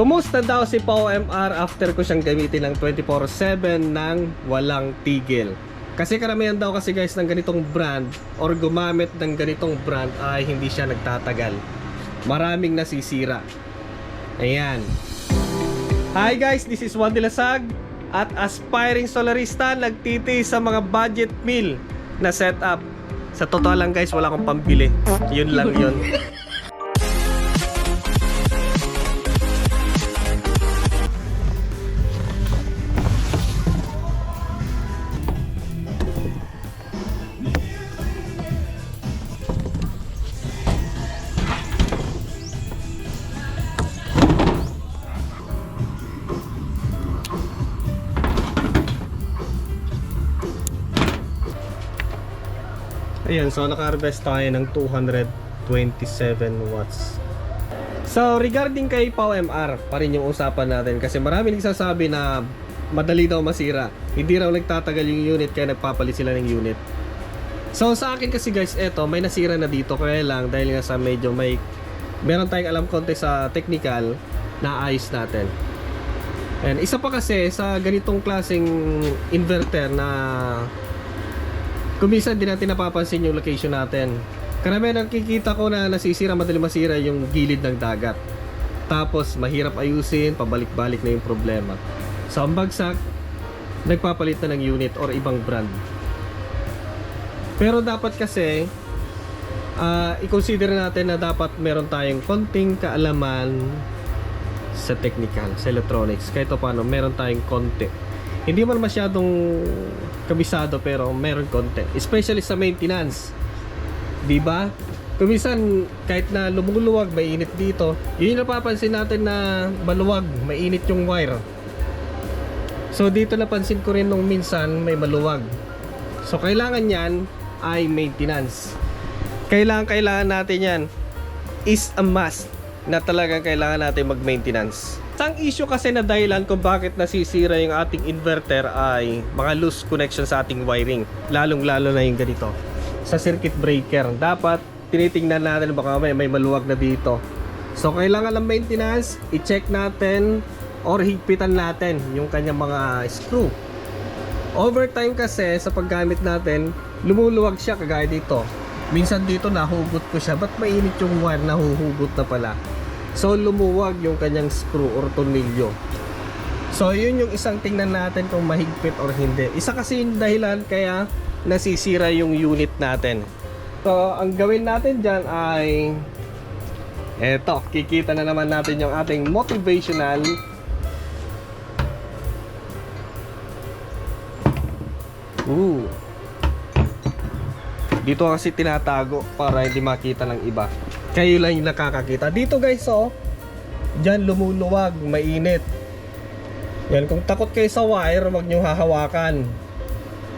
Kumusta daw si Pao MR after ko siyang gamitin ng 24/7 ng walang tigil? Kasi karamihan daw kasi guys ng ganitong brand or gumamit ng ganitong brand ay hindi siya nagtatagal. Maraming nasisira. Ayan. Hi guys, this is Juan de Lasag at aspiring solarista nagtiti sa mga budget meal na setup. Sa totoo lang guys, wala akong pambili. Yun lang yun. Ayan, so naka-harvest tayo ng 227 watts. So, regarding kay Pau MR, pa rin yung usapan natin kasi marami nagsasabi na madali daw masira. Hindi raw nagtatagal yung unit kaya nagpapalit sila ng unit. So, sa akin kasi guys, eto, may nasira na dito kaya lang dahil nga sa medyo may meron tayong alam konti sa technical na ayos natin. And isa pa kasi sa ganitong klaseng inverter na kung minsan di natin napapansin yung location natin. Karamihan nakikita ko na nasisira, madali masira yung gilid ng dagat. Tapos mahirap ayusin, pabalik-balik na yung problema. Ang bagsak, nagpapalit na ng unit or ibang brand. Pero dapat kasi, ah, i-consider natin na dapat meron tayong konting kaalaman sa technical, sa electronics. Kahit paano, meron tayong konti. Hindi man masyadong kabisado pero meron konti. Especially sa maintenance. 'Di ba? Kumisan kahit na lumuluwag, mainit dito. Yun yung napapansin natin na maluwag, mainit yung wire. So dito napansin ko rin nung minsan may maluwag. So kailangan yan ay maintenance. Kailangan kailangan natin yan is a must na talagang kailangan natin mag-maintenance. Ang issue kasi na dahilan kung bakit nasisira yung ating inverter ay mga loose connection sa ating wiring. Lalong-lalo na yung ganito. Sa circuit breaker. Dapat tinitingnan natin baka may, may maluwag na dito. So kailangan ng maintenance, i-check natin or higpitan natin yung kanyang mga screw. Over time kasi sa paggamit natin, lumuluwag siya kagaya dito. Minsan dito nahugot ko siya. Ba't mainit yung wire nahuhugot na pala? So lumuwag yung kanyang screw or tornilyo. So yun yung isang tingnan natin kung mahigpit or hindi. Isa kasi yung dahilan kaya nasisira yung unit natin. So ang gawin natin dyan ay eto, kikita na naman natin yung ating motivational Ooh. Dito kasi tinatago para hindi makita ng iba. Kayo lang yung nakakakita. Dito guys, oh. Diyan lumuluwag, mainit. Yan, kung takot kayo sa wire, wag nyo hahawakan.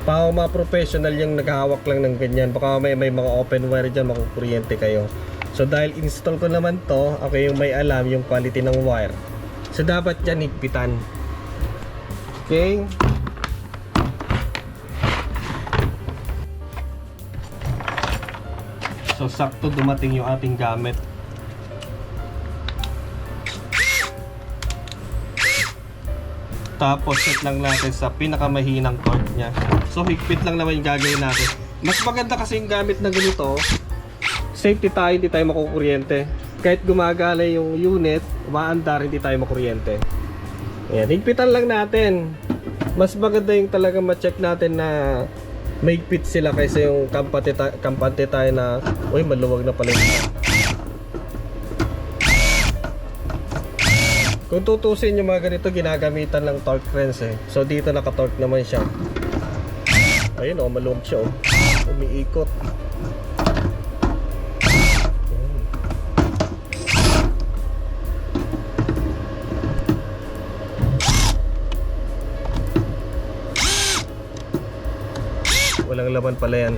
Para mga professional yung naghahawak lang ng ganyan. Baka may, may mga open wire dyan, makukuryente kayo. So dahil install ko naman to, ako yung may alam yung quality ng wire. So dapat dyan higpitan. Okay? So sakto dumating yung ating gamit. Tapos set lang natin sa pinakamahinang torque niya. So higpit lang naman yung gagawin natin. Mas maganda kasi yung gamit na ganito. Safety tayo, hindi tayo makukuryente. Kahit gumagala yung unit, umaandar, hindi tayo makuryente. Ayan, higpitan lang natin. Mas maganda yung talaga ma-check natin na may fit sila kaysa yung kampante, ta- kampante tayo na uy maluwag na pala. Kung tutusin yung mga ganito ginagamitan ng torque wrench eh. So dito naka-torque naman siya. Ayun oh, maluwag siya oh. Umiikot. Walang laman pala yan.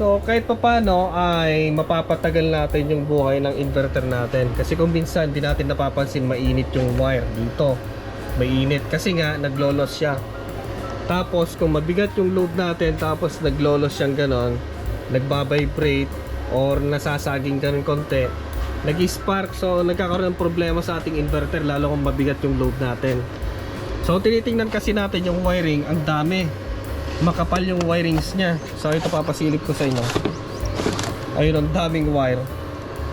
So kahit papano ay mapapatagal natin yung buhay ng inverter natin. Kasi kung minsan di natin napapansin mainit yung wire dito. Mainit kasi nga naglolos siya. Tapos kung mabigat yung load natin tapos naglolos siyang ganon, nagbabibrate or nasasaging ganun konti, nag-spark so nagkakaroon ng problema sa ating inverter lalo kung mabigat yung load natin. So tinitingnan kasi natin yung wiring, ang dami. Makapal yung wirings niya. So ito papasilip ko sa inyo. Ayun ang daming wire.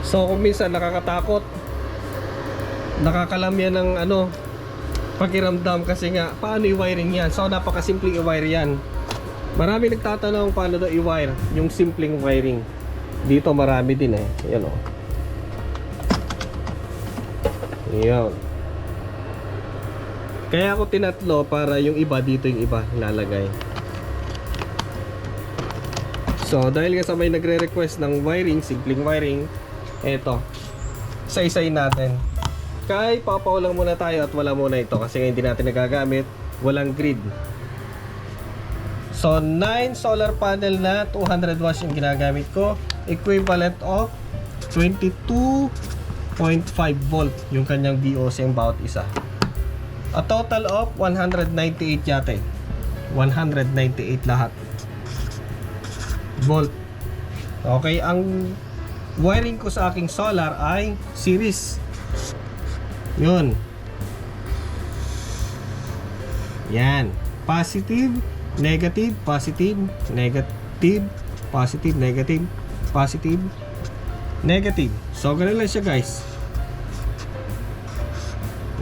So kung minsan nakakatakot, nakakalam yan ng ano, pakiramdam kasi nga paano i-wiring yan. So napakasimpleng i-wire yan. Marami nagtatanong paano daw i-wire yung simpleng wiring. Dito marami din eh. Yan o. Yan. Kaya ako tinatlo para yung iba dito yung iba lalagay. So dahil nga sa may nagre-request ng wiring, simpleng wiring, eto. Isa-isayin natin. Kay papaulang muna tayo at wala muna ito kasi hindi natin nagagamit, walang grid. So 9 solar panel na 200 watts yung ginagamit ko, equivalent of 22.5 volt yung kanyang VOC ang bawat isa. A total of 198 yate. 198 lahat. Volt. Okay, ang wiring ko sa aking solar ay series. Yun. Yan. Positive, negative, positive, negative, positive, negative, positive, negative. So, ganun lang siya guys.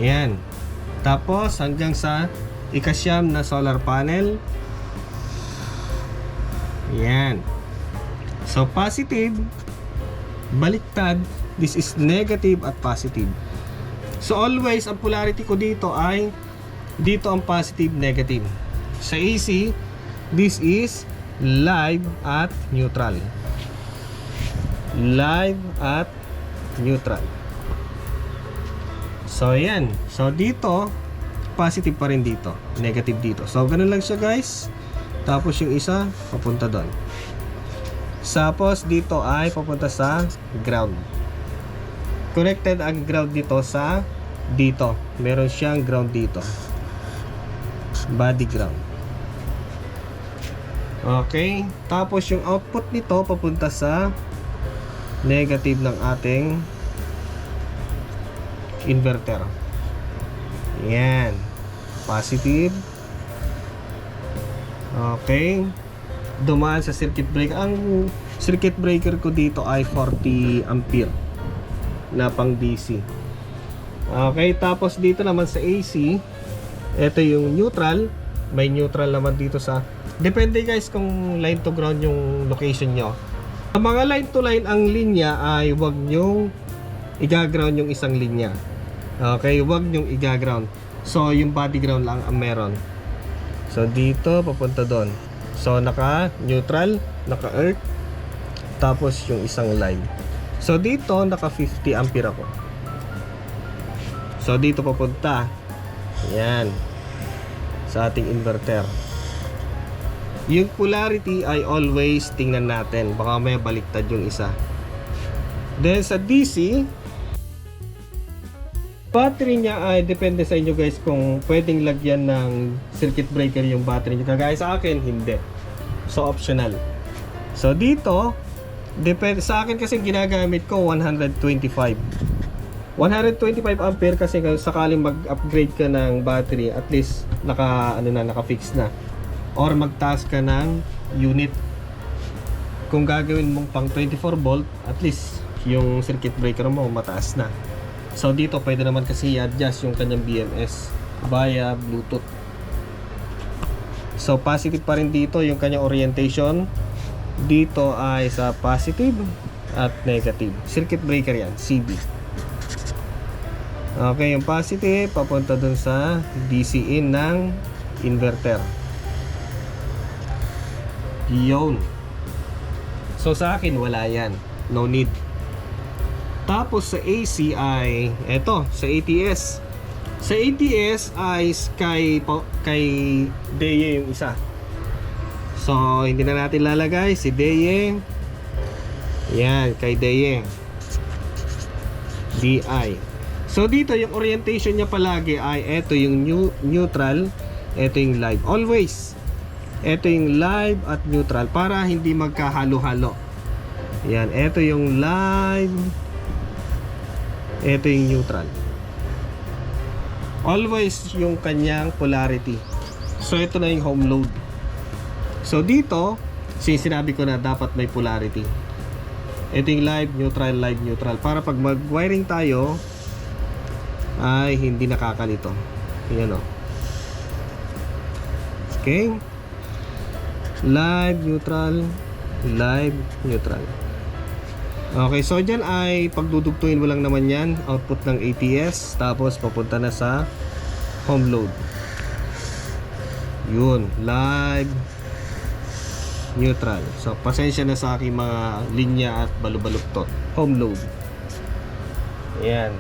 Yan. Tapos, hanggang sa ikasyam na solar panel. Yan. So, positive, baliktad, this is negative at positive. So, always, ang polarity ko dito ay dito ang positive, negative. Sa AC, this is live at neutral. Live at neutral. So, ayan. So, dito, positive pa rin dito. Negative dito. So, ganun lang siya, guys. Tapos, yung isa, papunta doon. Tapos, dito ay papunta sa ground. Connected ang ground dito sa dito. Meron siyang ground dito. Body ground. Okay. Tapos, yung output nito papunta sa negative ng ating inverter. Yan. Positive. Okay. Dumaan sa circuit breaker. Ang circuit breaker ko dito ay 40 ampere na pang DC. Okay, tapos dito naman sa AC, ito yung neutral. May neutral naman dito sa Depende guys kung line to ground yung location nyo. Ang mga line to line ang linya ay wag nyong i-ground yung isang linya. Okay, wag nyong i-ground. So, yung body ground lang ang meron. So, dito, papunta doon. So, naka-neutral, naka-earth, tapos yung isang line. So, dito, naka-50 ampere ako. So, dito papunta. Yan. Sa ating inverter. Yung polarity ay always tingnan natin. Baka may baliktad yung isa. Then, sa DC, battery niya ay depende sa inyo guys kung pwedeng lagyan ng circuit breaker yung battery niya. Kagaya sa akin, hindi. So, optional. So, dito, depende sa akin kasi ginagamit ko 125. 125 ampere kasi sakaling mag-upgrade ka ng battery, at least naka ano na, naka-fix na. Or magtaas ka ng unit. Kung gagawin mong pang 24 volt, at least yung circuit breaker mo mataas na. So dito pwede naman kasi i-adjust yung kanyang BMS via Bluetooth. So positive pa rin dito yung kanyang orientation. Dito ay sa positive at negative. Circuit breaker yan, CB. Okay, yung positive papunta dun sa DC in ng inverter. Yun. So sa akin wala yan. No need. Tapos sa AC ay eto, sa ATS. Sa ATS ay kay kay Deye yung isa. So, hindi na natin lalagay si Deye. Yan, kay Deye. DI. So, dito yung orientation niya palagi ay ito yung new, neutral, ito yung live. Always. Ito yung live at neutral para hindi magkahalo-halo. Yan, ito yung live. Ito yung neutral. Always yung kanyang polarity. So, ito na yung home load. So dito, sinabi ko na dapat may polarity. Ito yung live, neutral, live, neutral. Para pag mag-wiring tayo, ay hindi nakakalito. Yan o. Okay. Live, neutral, live, neutral. Okay, so dyan ay pagdudugtuin mo lang naman yan. Output ng ATS. Tapos papunta na sa home load. Yun, live, neutral. So, pasensya na sa aking mga linya at balubaluktot. Home load. Ayan.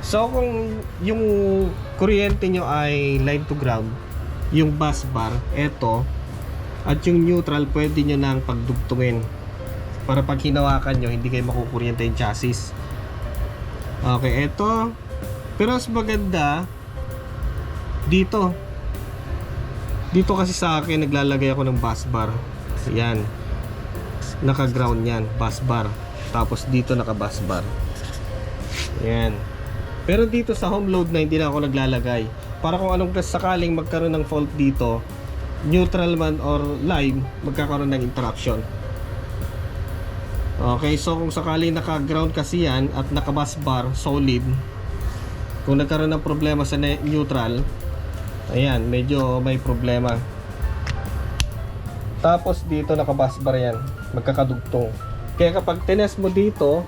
So, kung yung kuryente nyo ay line to ground, yung bus bar, eto, at yung neutral, pwede nyo nang pagdugtungin. Para pag hinawakan nyo, hindi kayo makukuryente yung chassis. Okay, eto. Pero mas maganda, dito, dito kasi sa akin naglalagay ako ng bus bar. Yan. Naka-ground yan, bus bar. Tapos dito naka-bus bar. Yan. Pero dito sa home load na hindi na ako naglalagay. Para kung anong sakaling magkaroon ng fault dito, neutral man or live, magkakaroon ng interruption. Okay, so kung sakaling naka-ground kasi yan at naka-bus bar, solid, kung nagkaroon ng problema sa ne- neutral, Ayan, medyo may problema. Tapos dito nakabus bar yan. Magkakadugtong. Kaya kapag tines mo dito,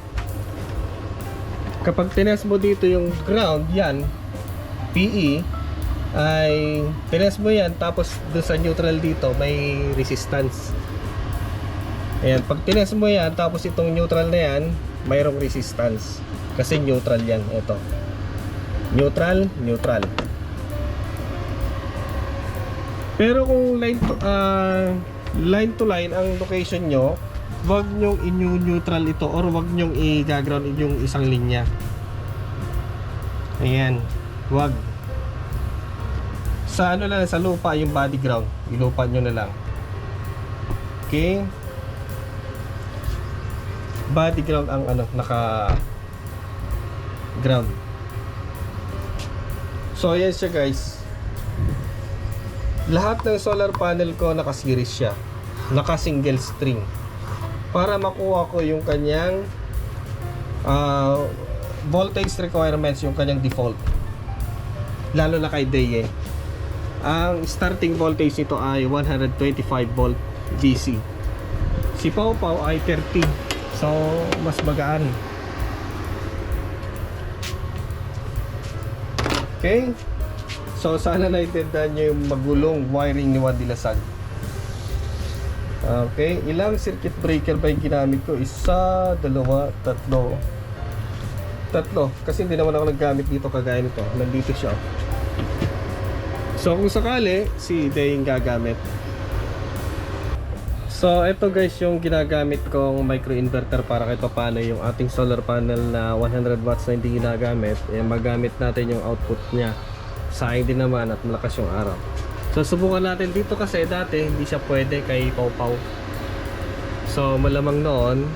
kapag tines mo dito yung ground, yan, PE, ay tines mo yan, tapos doon sa neutral dito, may resistance. Ayan, pag tines mo yan, tapos itong neutral na yan, mayroong resistance. Kasi neutral yan, ito. Neutral, neutral. Pero kung line to, ah, line to line ang location nyo, wag nyong inyo-neutral ito or wag nyong i-ground yung isang linya. Ayan, wag. Sa ano lang, sa lupa yung body ground, ilupa nyo na lang. Okay? Body ground ang ano, naka ground. So ayan siya guys lahat ng solar panel ko naka-series siya. Naka-single string. Para makuha ko yung kanyang ah, voltage requirements, yung kanyang default. Lalo na kay Deye. Ang starting voltage nito ay 125 volt DC. Si Pau Pau ay 30. So, mas magaan. Okay? So sana naintindihan nyo yung magulong wiring ni Wadilasag. Okay, ilang circuit breaker ba yung ginamit ko? Isa, dalawa, tatlo. Tatlo. Kasi hindi naman ako naggamit dito kagaya nito. Nandito siya. So kung sakali, si Day yung gagamit. So ito guys yung ginagamit kong microinverter para kahit paano yung ating solar panel na 100 watts na hindi ginagamit, eh, magamit natin yung output niya. Sayang din naman at malakas yung araw. So subukan natin. Dito kasi dati hindi siya pwede kay Pau so malamang noon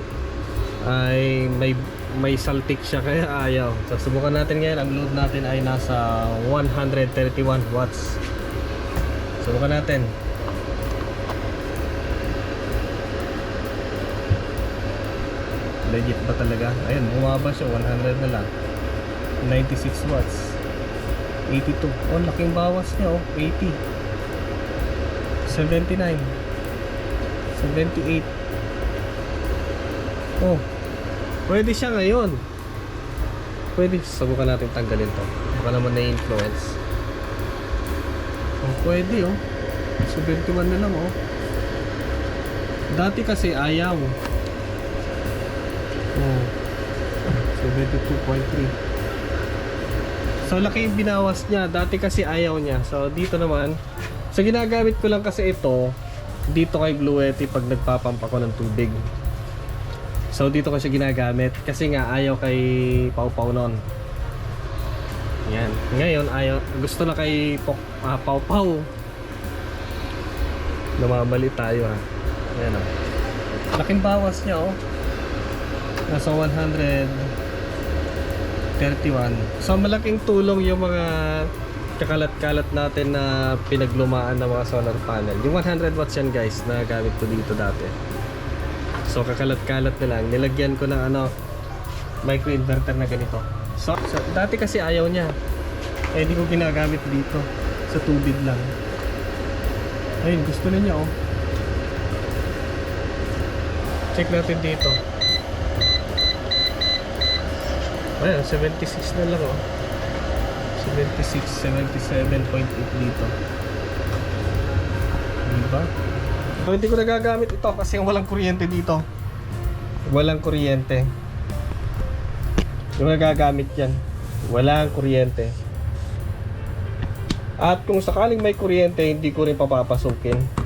ay may may saltik siya kaya ayaw. So subukan natin ngayon. Ang load natin ay nasa 131 watts. Subukan natin legit ba talaga ayun bumaba siya 100 na lang 96 watts 82. Oh, laking bawas niya oh. 80. 79. 78. Oh. Pwede siya ngayon. Pwede. Subukan natin tanggalin to. Baka naman na-influence. Oh, pwede oh. 71 na lang oh. Dati kasi ayaw. Oh. 72.3. So laki yung binawas niya. Dati kasi ayaw niya. So dito naman So ginagamit ko lang kasi ito dito kay Blue Yeti pag nagpapampa ko ng tubig. So dito ko siya ginagamit kasi nga ayaw kay Pau Pau noon. Yan. Ngayon ayaw gusto na kay Pok, ah, Pau Pau. Namamali tayo ha. Yan oh. Laking bawas niya oh. Nasa 131. So malaking tulong yung mga kakalat-kalat natin na pinaglumaan ng mga solar panel. Yung 100 watts yan guys na gamit ko dito dati. So kakalat-kalat na lang. Nilagyan ko ng ano microinverter na ganito. So, so dati kasi ayaw niya. Eh di ko ginagamit dito. Sa tubig lang. Ayun, gusto na niya oh. Check natin dito. Ayan, 76 na lang oh. 76, 77.8 dito. Diba? So, hindi ko nagagamit ito kasi walang kuryente dito. Walang kuryente. Yung nagagamit yan. Walang kuryente. At kung sakaling may kuryente, hindi ko rin papapasukin.